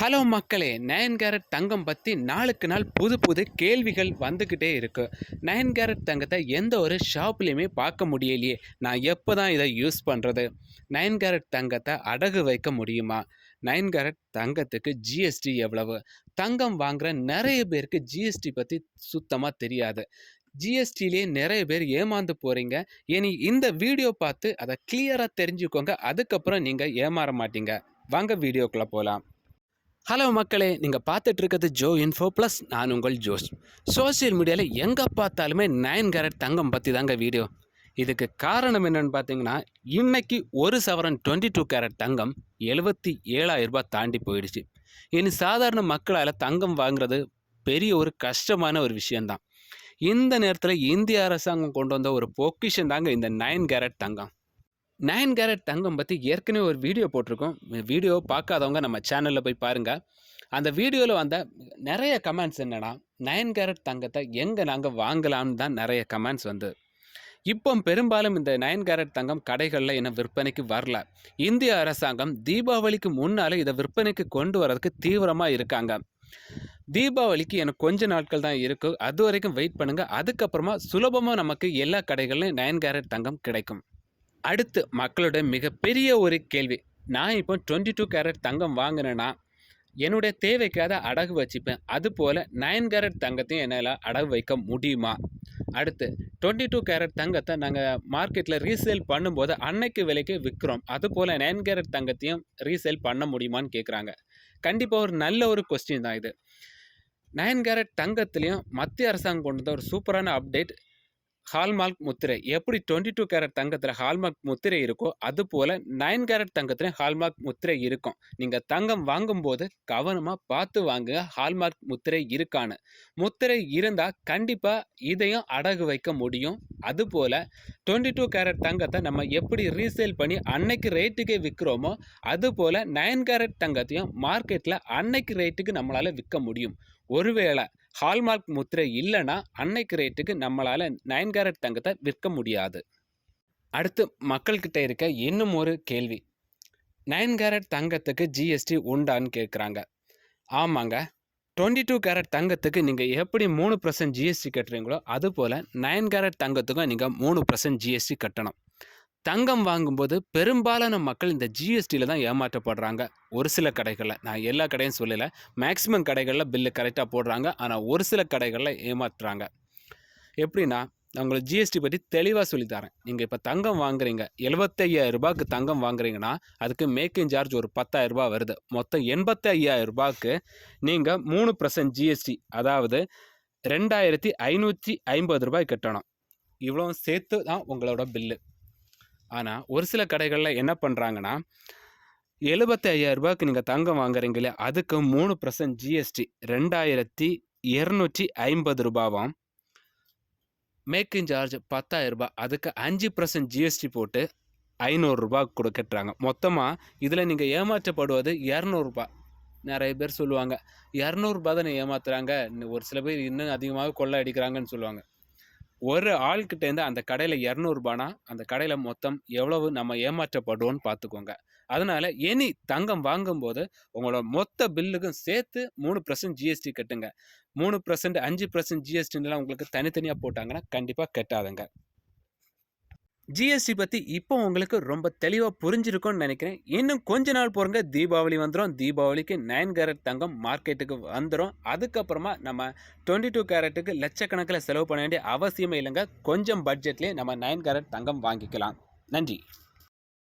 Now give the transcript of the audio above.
Hello மக்களே nine carat தங்கம் பற்றி நாளுக்கு நாள் புது புது கேள்விகள் வந்துக்கிட்டே இருக்கு. நயன் கேரட் தங்கத்தை எந்த ஒரு ஷாப்லேயுமே பார்க்க முடியலையே. நான் எப்போ தான் இதை யூஸ் பண்ணுறது நயன் கேரட் தங்கத்தை அடகு வைக்க முடியுமா? நயன் கேரட் தங்கத்துக்கு ஜிஎஸ்டி எவ்வளவு? தங்கம் வாங்குற நிறைய பேருக்கு ஜிஎஸ்டி பற்றி சுத்தமாக தெரியாது. ஜிஎஸ்டிலே நிறைய பேர் ஏமாந்து போகிறீங்க இனி இந்த வீடியோ பார்த்து அதை கிளியராக தெரிஞ்சுக்கோங்க. அதுக்கப்புறம் நீங்கள் ஏமாற மாட்டீங்க. வாங்க வீடியோக்குள்ளே போகலாம் ஹலோ மக்களே. நீங்கள் பார்த்துட்டு இருக்கிறது ஜோ இன்ஃபோ ப்ளஸ். நான் உங்கள் ஜோஸ். சோஷியல் மீடியாவில் எங்கே பார்த்தாலுமே நைன் கேரட் தங்கம் பற்றி தாங்க வீடியோ. இதுக்கு காரணம் என்னென்னு பார்த்தீங்கன்னா இன்னைக்கு ஒரு சவரன் டுவெண்ட்டி டூ கேரட் தங்கம் எழுபத்தி ஏழாயிரம் ரூபாய் தாண்டி போயிடுச்சு. இனி சாதாரண மக்களால் தங்கம் வாங்குறது பெரிய ஒரு கஷ்டமான ஒரு விஷயந்தான் இந்த நேரத்தில் இந்திய அரசாங்கம் கொண்டு வந்த ஒரு பொக்கிஷன் தாங்க இந்த நைன் கேரட் தங்கம். நைன் கேரட் தங்கம் பற்றி ஏற்கனவே ஒரு வீடியோ போட்டிருக்கோம். வீடியோ பார்க்காதவங்க நம்ம சேனலில் போய் பாருங்கள் அந்த வீடியோவில் வந்த நிறைய கமெண்ட்ஸ் என்னென்னா நைன் கேரட் தங்கத்தை எங்கே நாங்கள் வாங்கலாம்னு தான் நிறைய கமெண்ட்ஸ் வந்து. இப்போ பெரும்பாலும் இந்த நைன் கேரட் தங்கம் கடைகளில் இன்னும் விற்பனைக்கு வரல. இந்திய அரசாங்கம் தீபாவளிக்கு முன்னாலே இதை விற்பனைக்கு கொண்டு வரதுக்கு தீவிரமாக இருக்காங்க. தீபாவளிக்கு எனக்கு கொஞ்ச நாட்கள் தான் இருக்குது அது வரைக்கும் வெயிட் பண்ணுங்கள் அதுக்கப்புறமா சுலபமாக நமக்கு எல்லா கடைகள்லையும் நைன் கேரட் தங்கம் கிடைக்கும். அடுத்து மக்களோட மிகப்பெரிய ஒரு கேள்வி. நான் இப்போ டுவெண்ட்டி டூ கேரட் தங்கம் வாங்கினேன்னா என்னுடைய தேவைக்காக அடகு வச்சுப்பேன். அதுபோல் நைன் கேரட் தங்கத்தையும் என்னால் அடகு வைக்க முடியுமா? அடுத்து டுவெண்ட்டி டூ கேரட் தங்கத்தை நாங்கள் மார்க்கெட்டில் ரீசேல் பண்ணும்போது அன்னைக்கு விலைக்கு விற்கிறோம் அதுபோல் நைன் கேரட் தங்கத்தையும் ரீசேல் பண்ண முடியுமான்னு கேட்குறாங்க கண்டிப்பாக ஒரு நல்ல ஒரு கொஸ்டின் தான் இது. நைன் கேரட் தங்கத்துலேயும் மத்திய அரசாங்கம் கொண்டு வந்த ஒரு சூப்பரான அப்டேட் ஹால்மார்க் முத்திரை. எப்படி டுவெண்ட்டி டூ கேரட் தங்கத்தில் ஹால்மார்க் முத்திரை இருக்கோ அது போல் நைன் கேரட் தங்கத்தில் ஹால்மார்க் முத்திரை இருக்கும். நீங்கள் தங்கம் வாங்கும்போது கவனமாக பார்த்து வாங்குங்க ஹால்மார்க் முத்திரை இருக்கான்னு. முத்திரை இருந்தால் கண்டிப்பாக இதையும் அடகு வைக்க முடியும். அதுபோல் டுவெண்ட்டி டூ கேரட் தங்கத்தை நம்ம எப்படி ரீசேல் பண்ணி அன்னைக்கு ரேட்டுக்கே விற்கிறோமோ அதுபோல் நைன் கேரட் தங்கத்தையும் மார்க்கெட்டில் அன்னைக்கு ரேட்டுக்கு நம்மளால் விற்க முடியும். ஒருவேளை ஹால்மார்க் முத்திரை இல்லைன்னா அன்னைக்கு ரேட்டுக்கு நம்மளால் நைன் கேரட் தங்கத்தை விற்க முடியாது. அடுத்து மக்கள்கிட்ட இருக்க இன்னும் ஒரு கேள்வி. நைன் கேரட் தங்கத்துக்கு ஜிஎஸ்டி உண்டான்னு கேட்குறாங்க ஆமாங்க. டுவெண்ட்டி டூ கேரட் தங்கத்துக்கு நீங்கள் எப்படி மூணு பர்சன்ட் ஜிஎஸ்டி கட்டுறீங்களோ அதுபோல் நைன் கேரட் தங்கத்துக்கும் நீங்கள் மூணு பர்சன்ட் ஜிஎஸ்டி கட்டணும். தங்கம் வாங்கும்போது பெரும்பாலான மக்கள் இந்த ஜிஎஸ்டியில் தான் ஏமாற்றப்படுறாங்க. ஒரு சில கடைகளில் நான் எல்லா கடையும் சொல்லலை மேக்ஸிமம் கடைகளில் பில்லு கரெக்டாக போடுறாங்க ஆனால் ஒரு சில கடைகளில் ஏமாற்றுறாங்க எப்படின்னா நான் உங்களுக்கு ஜிஎஸ்டி பற்றி தெளிவாக சொல்லித்தரேன் நீங்கள் இப்போ தங்கம் வாங்குறீங்க எழுபத்தையாயிரம் ரூபாய்க்கு தங்கம் வாங்குறீங்கன்னா அதுக்கு மேக்கிங் சார்ஜ் ஒரு பத்தாயிரம் ரூபாய் வருது. மொத்தம் எண்பத்தையாயிரம் ரூபாய்க்கு நீங்கள் மூணு பர்சன்ட் ஜிஎஸ்டி அதாவது ரெண்டாயிரத்தி ஐநூற்றி ஐம்பது ரூபாய் கட்டணும். இவ்வளோ சேர்த்து தான் உங்களோட பில்லு ஆனால் ஒரு சில கடைகளில் என்ன பண்ணுறாங்கன்னா எழுபத்தி ஐயாயிரரூபாய்க்கு நீங்கள் தங்கம் வாங்குறீங்களே அதுக்கு மூணு பர்சன்ட் ஜிஎஸ்டி ரெண்டாயிரத்தி இரநூற்றி ஐம்பது ரூபாவாம். மேக்கிங் சார்ஜ் பத்தாயிரரூபா அதுக்கு அஞ்சு பர்சன்ட் ஜிஎஸ்டி போட்டு ஐநூறுரூபா கொடுக்கட்டுறாங்க. மொத்தமாக இதில் நீங்கள் ஏமாற்றப்படுவது இரநூறுபா நிறைய பேர் சொல்லுவாங்க இரநூறுபா தானே ஏமாத்துறாங்க. ஒரு சில பேர் இன்னும் அதிகமாக கொள்ளை அடிக்கிறாங்கன்னு சொல்லுவாங்க. ஒரு ஆள்கிட்டேருந்து அந்த கடையில் இரநூறுபானா அந்த கடையில் மொத்தம் எவ்வளவு நம்ம ஏமாற்றப்படுவோம்னு பார்த்துக்கோங்க அதனால் எனி தங்கம் வாங்கும்போது உங்களோட மொத்த பில்லுக்கும் சேர்த்து மூணு பர்சன்ட் ஜிஎஸ்டி கட்டுங்க. மூணு பர்சன்ட் அஞ்சு பர்சன்ட் ஜிஎஸ்டின்லாம் உங்களுக்கு தனித்தனியாக போட்டாங்கன்னா கண்டிப்பாக கட்டாதுங்க. ஜிஎஸ்டி பற்றி இப்போ உங்களுக்கு ரொம்ப தெளிவாக புரிஞ்சிருக்கும்னு நினைக்கிறேன். இன்னும் கொஞ்ச நாள் போகிறங்க தீபாவளி வந்துடும் தீபாவளிக்கு நைன் கேரட் தங்கம் மார்க்கெட்டுக்கு வந்துடும் அதுக்கப்புறமா நம்ம டுவெண்ட்டி டூ கேரட்டுக்கு லட்சக்கணக்கில் செலவு பண்ண வேண்டிய அவசியமே இல்லைங்க. கொஞ்சம் பட்ஜெட்லேயே நம்ம நைன் கேரட் தங்கம் வாங்கிக்கலாம். நன்றி.